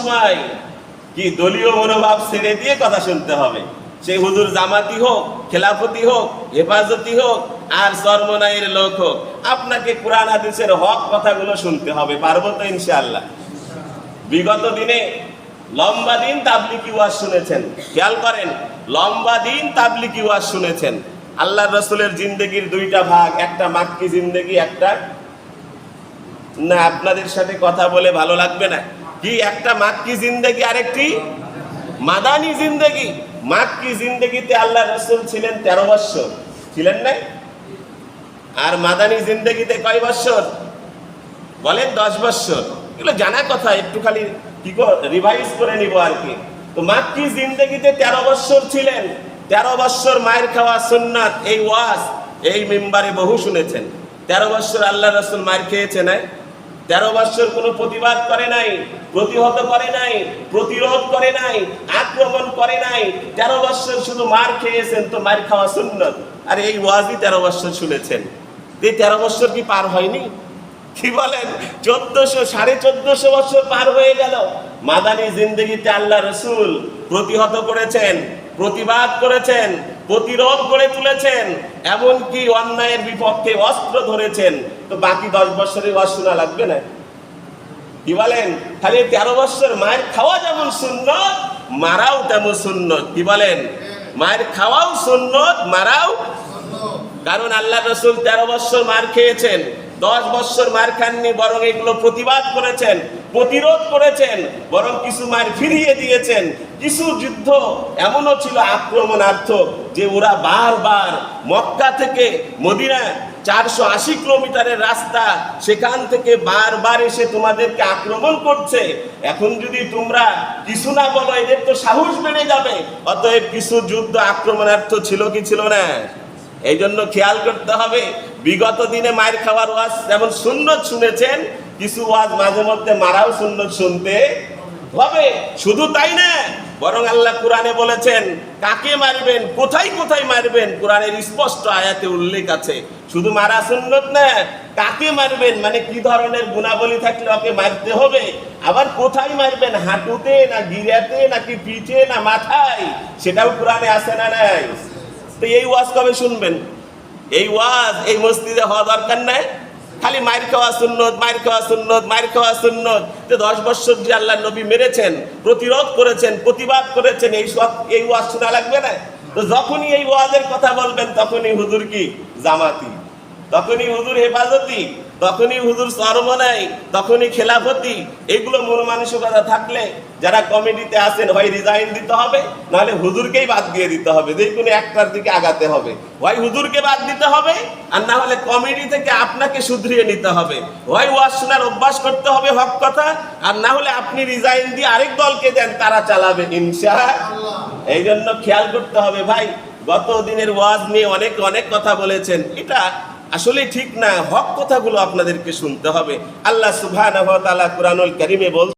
সময় কি দলীয় মনোভাব ছেড়ে দিয়ে কথা শুনতে হবে? সেই হুজুর জামাতি হোক খেলাফতি হোক, হেফাজতি হোক, আর সর্বনাইয়ের লোক হোক, আপনাকে কোরআন হক কথাগুলো শুনতে হবে, পারব তো ইনশাআল্লাহ? বিগত দিনে লম্বা দিন তাবলিকি ওয়াজ শুনেছেন, খেয়াল করেন, লম্বা দিন তাবলিকি ওয়াজ শুনেছেন। আল্লাহ রসুলের জিন্দগির দুইটা ভাগ, একটা মাক্কি জিন্দগি, একটা না, আপনাদের সাথে কথা বলে ভালো লাগবে না? কি একটা মাক্কি জিন্দগি আরেকটি? মাদানি জিন্দগি। মাক্কি জিন্দগিতে আল্লাহ রসুল ছিলেন তেরো বৎসর। ছিলেন না আর মাদানি জিন্দগিতে কয় বৎসর? বলেন দশ বৎসর। এগুলো জানা কথা, একটু খালি কি রিভাইজ করে নিব আর কি। তো মাক্কি জিন্দগিতে তেরো বৎসর ছিলেন? তেরো বৎসর মায়ের খাওয়া সুন্নাত, এই ওয়াজ, এই মেম্বারে বহু শুনেছেন। তেরো বৎসর আল্লাহ রসুল মায়ের খেয়েছে না তেরো বৎসর কোনো প্রতিবাদ করে নাই, প্রতিহত করে নাই, প্রতিরোধ করে নাই, আক্রমণ করে নাই। তেরো বৎসর শুধু মার খেয়েছেন তো মার খাওয়া সুন্নত। আর এই ওয়াজই তেরো বৎসর শুনেছেন। এই তেরো বৎসর কি পার হয়নি? কি বলেন? চোদ্দশো, সাড়ে চোদ্দশো বছর পার হয়ে গেল। মাদানী জিন্দগিতে আল্লাহ রসুল প্রতিহত করেছেন, প্রতিবাদ করেছেন প্রতিরোধ করে তুলেছেন, এমনকি অন্যায়ের বিপক্ষে অস্ত্র ধরেছেন। তো বাকি দশ বছরের শোনা লাগবে না? কি বলেন? খালি তেরো বছর মায়ের খাওয়া যেমন সুন্নত, মারাও তেমন সুন্নত। কি বলেন? মায়ের খাওয়াও সুন্নত, মারাও কারণ আল্লাহ রসুল তেরো বৎসর মার খেয়েছেন, দশ বৎসর মার খাননি, বরং এগুলো প্রতিবাদ করেছেন। প্রতিরোধ করেছেন, বরং কিছু মার ফিরিয়ে দিয়েছেন। কিছু যুদ্ধ এমনও ছিল আক্রমণার্থক যে ওরা বারবার মক্কা থেকে মদিনা চারশো আশি কিলোমিটারের রাস্তা, সেখান থেকে বারবার এসে তোমাদেরকে আক্রমণ করছে। এখন যদি তোমরা কিছু না বলো, এদের তো সাহস বেড়ে যাবে। অতএব কিছু যুদ্ধ আক্রমণার্থ ছিল কি ছিল না? এই জন্য খেয়াল করতে হবে, বিগত দিনে মায়ের খাওয়ার ওয়াজ যেমন সুন্নত শুনেছেন কিছু ওয়াজ মাঝে মধ্যে মারাও সুন্নত শুনতে হবে। শুধু তাই না, বরং আল্লাহ কোরআনে বলেছেন, কাকে মারবেন, কোথায় কোথায় মারবেন? কোরআনের স্পষ্ট আয়াতে উল্লেখ আছে। শুধু মারা সুন্নত না, কাকে মারবেন? মানে কি ধরনের গুণাবলী থাকলে ওকে মারতে হবে? আবার কোথায় মারবেন? হাঁটুতে না গিরাতে, নাকি পিঠে না মাথায়? সেটাও কোরআনে আসে না নাই? তো এই ওয়াজ কবে শুনবেন? এই ওয়াজ এই মসজিদে হওয়া দরকার নাই? খালি মায়ের খাওয়া সুন্নত, মায়ের খাওয়া সুন্নত, মায়ের খাওয়া সুন্নত। যে দশ বছর যে আল্লাহ নবী মেরেছেন, প্রতিরোধ করেছেন, প্রতিবাদ করেছেন, এই সব এই ওয়াজ শোনা লাগবে না? তো যখনই এই ওয়াজের কথা বলবেন, তখনই হুজুর কি? জামাতি। তখনই হুজুর হেফাজতি। তখনই হুজুর সর্বনাই তখনই খেলাফতি এগুলো মন মানসিকতা থাকলে যারা কমিটিতে আছেন হয় রিজাইন দিতে হবে, নাহলে হুজুরকেই বাদ দিয়ে দিতে হবে। যে কোনো একটার দিকে আগাতে হবে। হয় হুজুরকে বাদ দিতে হবে, আর না হলে কমিটি থেকে আপনাকে শুধরিয়ে নিতে হবে। হয় ওয়াজ শোনার অভ্যাস করতে হবে হক কথা, আর না হলে আপনি রিজাইন দিয়ে আরেক দলকে দেন, তারা চালাবে ইনশা এই জন্য খেয়াল করতে হবে, ভাই, গত দিনের ওয়াজ নিয়ে অনেক অনেক কথা বলেছেন। এটা আসলে ঠিক না হক কথাগুলো আপনাদেরকে শুনতে হবে। আল্লাহ সুবহানাহু ওয়া তাআলা বল